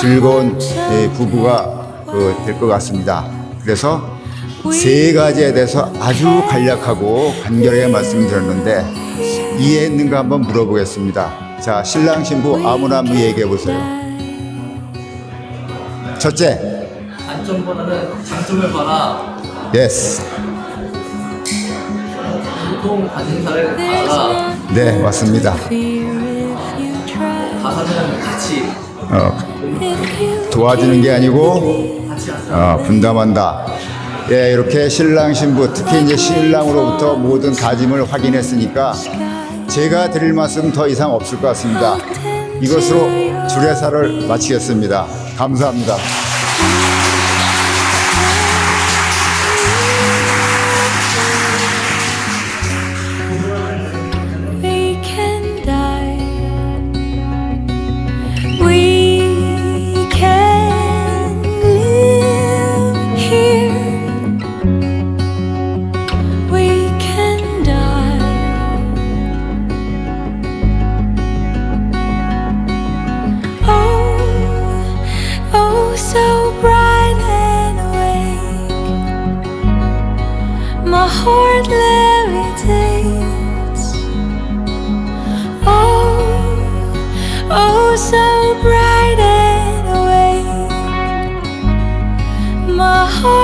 즐거운 부부가 그, 될것 같습니다. 그래서 세 가지에 대해서 아주 간략하고 간결하게 말씀드렸는데 이해했는가 한번 물어보겠습니다. 자, 신랑 신부 아무나 한번 얘기해 보세요. 첫째, 단점보다는 장점을 봐라. 예스. 보통 관심사를 There's 봐라. 네, 맞습니다. 가사는 같이 어, 도와주는 게 아니고. 어, 분담한다. 예, 이렇게 신랑 신부 특히 이제 신랑으로부터 모든 다짐을 확인했으니까 제가 드릴 말씀 더 이상 없을 것 같습니다. 이것으로 주례사를 마치겠습니다. 감사합니다. Heart levitates. Oh, oh, so bright and awake. My heart